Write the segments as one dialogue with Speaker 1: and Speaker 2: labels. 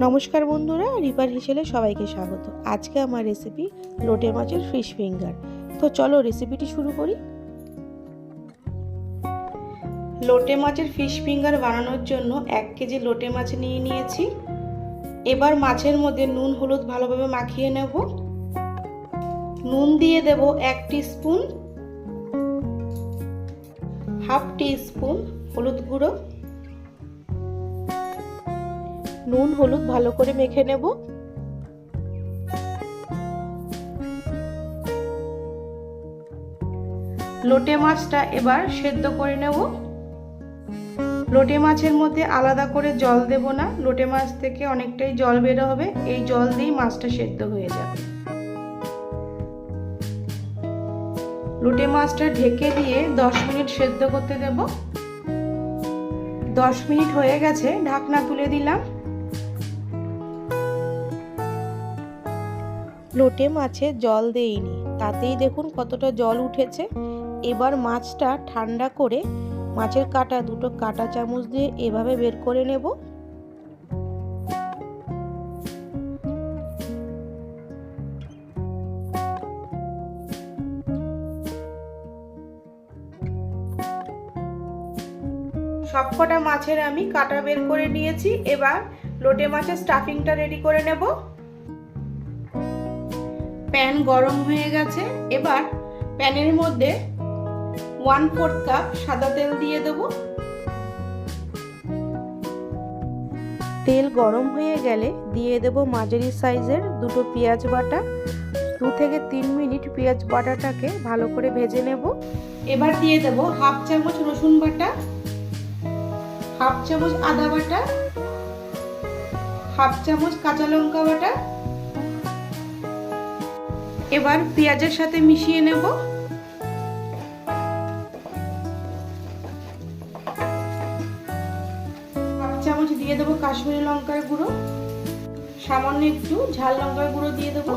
Speaker 1: নমস্কার বন্ধুরা, রিপার হিসেলে সবাইকে স্বাগত। আজকে আমার রেসিপি লোটে মাছের ফিশ ফিঙ্গার তো চলো রেসিপিটি শুরু করি। লোটে মাছের ফিশ ফিঙ্গার বানানোর জন্য এক কেজি লোটে মাছ নিয়ে নিয়েছি। এবার মাছের মধ্যে নুন, হলুদ ভালোভাবে মাখিয়ে নেব। নুন দিয়ে দেব এক স্পুন হাফ টি স্পুন হলুদ গুঁড়ো। নুন হলুদ ভালো করে মেখে নেব। লোটে মাছটা এবার সেদ্ধ করে নেব। লোটে মাছের মধ্যে আলাদা করে জল দেব না, লোটে মাছ থেকে অনেকটাই জল বেরো হবে, এই জল দিয়েই মাছটা সেদ্ধ হয়ে যাবে। লোটে মাছটা ঢেকে দিয়ে দশ মিনিট সেদ্ধ করতে দেব। দশ মিনিট হয়ে গেছে, ঢাকনা তুলে দিলাম। লোটে মাছে জল দেইনি। তাতেই দেখুন কতটা জল উঠেছে। এবার মাছটা ঠান্ডা করে মাছের কাটা, দুটো কাটা চামচ দিয়ে এভাবে বের করে নেব। সবকটা মাছের আমি কাটা বের করে নিয়েছি। এবার লোটে মাছের স্টাফিংটা রেডি করে নেব। প্যান গরম হয়ে গেছে। এবার প্যানের মধ্যে ওয়ান ফোর্থ কাপ সাদা তেল দিয়ে দেব। তেল গরম হয়ে গেলে দিয়ে দেব মাঝারি সাইজের দুটো পেঁয়াজ বাটা। দু থেকে তিন মিনিট পেঁয়াজ বাটাটাকে ভালো করে ভেজে নেব। এবার দিয়ে দেব হাফ চামচ রসুন বাটা হাফ চামচ আদা বাটা হাফ চামচ কাঁচা লঙ্কা বাটা এবার পেঁয়াজের সাথে মিশিয়ে নেব। চামচ দিয়ে দেবো কাশ্মীরি লঙ্কার গুঁড়ো। সামান্য একটু ঝাল লঙ্কার গুঁড়ো দিয়ে দেবো।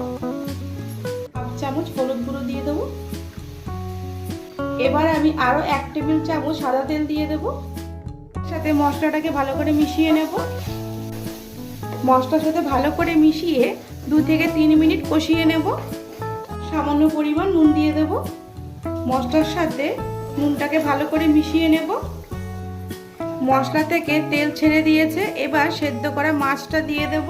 Speaker 1: হাফ চামচ হলুদ গুঁড়ো দিয়ে দেবো। এবার আমি আরও এক টেবিল চামচ সাদা তেল দিয়ে দেব। সাথে মশলাটাকে ভালো করে মিশিয়ে নেব। মশলার সাথে ভালো করে মিশিয়ে দু থেকে তিন মিনিট কষিয়ে নেব। সামান্য পরিমাণ নুন দিয়ে দেব। মশলার সাথে নুনটাকে ভালো করে মিশিয়ে নেব। মশলা থেকে তেল ছেড়ে দিয়েছে, এবার সেদ্ধ করা মাছটা দিয়ে দেব।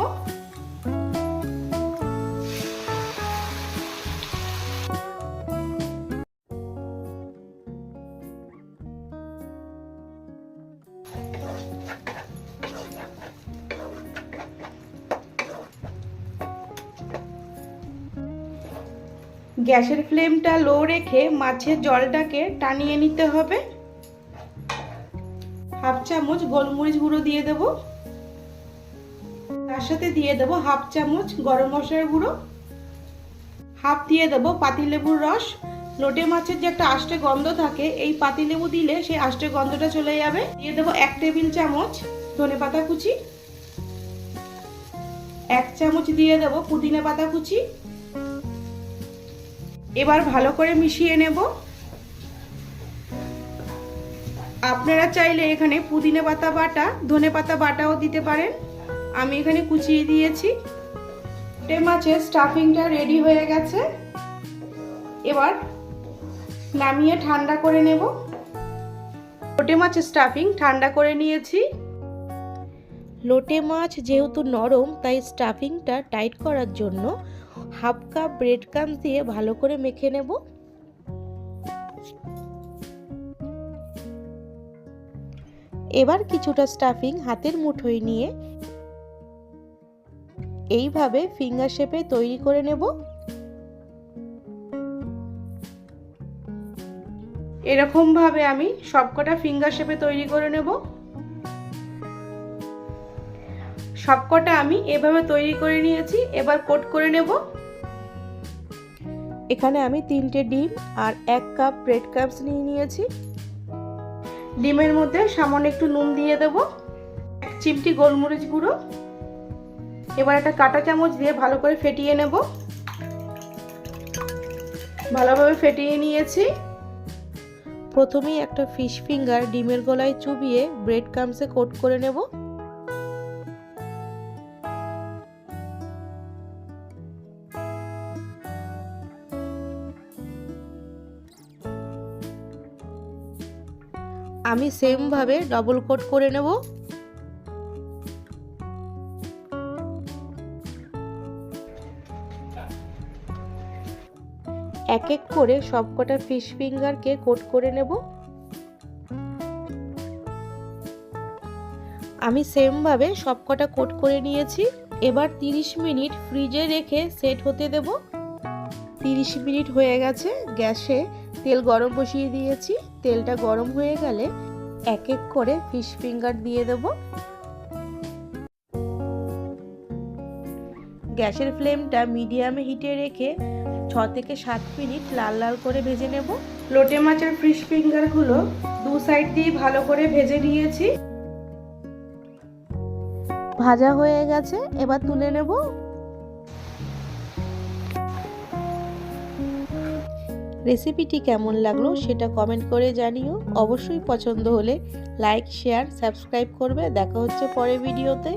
Speaker 1: গ্যাসের ফ্লেমটা লো রেখে মাছের জলটাকে টানিয়ে নিতে হবে। হাফ চামচ গোলমরিচ গুঁড়ো দিয়ে দেব। তার সাথে দিয়ে দেব হাফ চামচ গরম মশলার গুঁড়ো। হাফ দিয়ে দেব পাতিলেবুর রস। লোটে মাছের যে একটা আষ্টে গন্ধ থাকে, এই পাতিলেবু দিলে সেই আষ্টে গন্ধটা চলে যাবে। দিয়ে দেবো এক টেবিল চামচ ধনে পাতা কুচি। এক চামচ দিয়ে দেব পুদিনা পাতা কুচি। এবার ভালো করে মিশিয়ে নেব। আপনারা চাইলে এখানে পুদিনা পাতা বাটা, ধনে পাতা বাটাও দিতে পারেন। আমি এখানে কুচিয়ে দিয়েছি। মাছের স্টাফিংটা রেডি হয়ে গেছে। এবার নামিয়ে ঠান্ডা করে নেব। লোটে মাছের স্টাফিং ঠান্ডা করে নিয়েছি। লোটে মাছ যেহেতু নরম, তাই স্টাফিংটা টাইট করার জন্য হাফ কাপ ব্রেড ক্রাম দিয়ে ভালো করে মেখে নেব। এবার কিছুটা স্টাফিং হাতের মুঠোয় নিয়ে এইভাবে ফিঙ্গার শেপে তৈরি করে নেব। এরকম ভাবে আমি সবকটা ফিঙ্গার শেপে তৈরি করে নেব। সবকটা আমি এভাবে তৈরি করে নিয়েছি, এবার কোট করে নেব। এখানে আমি তিনটে ডিম আর এক কাপ ব্রেড ক্রামস নিয়ে নিয়েছি। ডিমের মধ্যে সামান্য একটু নুন দিয়ে দেব, এক চিমটি গোলমরিচ গুঁড়ো। এবার একটা কাঁটা চামচ দিয়ে ভালো করে ফেটিয়ে নেব। ভালোভাবে ফেটিয়ে নিয়েছি। প্রথমেই একটা ফিশ ফিঙ্গার ডিমের গলায় চুবিয়ে ব্রেড ক্রামসে কোট করে নেব। আমি সেমভাবে ডবল কোট করে নেব। এক এক করে সবকটা ফিশ ফিঙ্গারকে কোট করে নেব। আমি সেমভাবে সবকটা কোট করে নিয়েছি। এবার 30 মিনিট ফ্রিজে রেখে সেট হতে দেব। 30 মিনিট হয়ে গেছে গ্যাসে তেল গরম বসিয়ে দিয়েছি। তেলটা গরম হয়ে গেলে এক এক করে ফিশ ফিঙ্গার দিয়ে দেব। গ্যাসের ফ্লেমটা মিডিয়ামে হিটে রেখে ছ থেকে সাত মিনিট লাল লাল করে ভেজে নেব। লোটে মাছের ফিশ ফিঙ্গারগুলো দু সাইড দিয়ে ভালো করে ভেজে নিয়েছি। ভাজা হয়ে গেছে এবার তুলে নেব। রেসিপিটি কেমন লাগল সেটা কমেন্ট করে জানিও। অবশ্যই পছন্দ হলে লাইক শেয়ার সাবস্ক্রাইব করবে। দেখা হচ্ছে পরের ভিডিওতে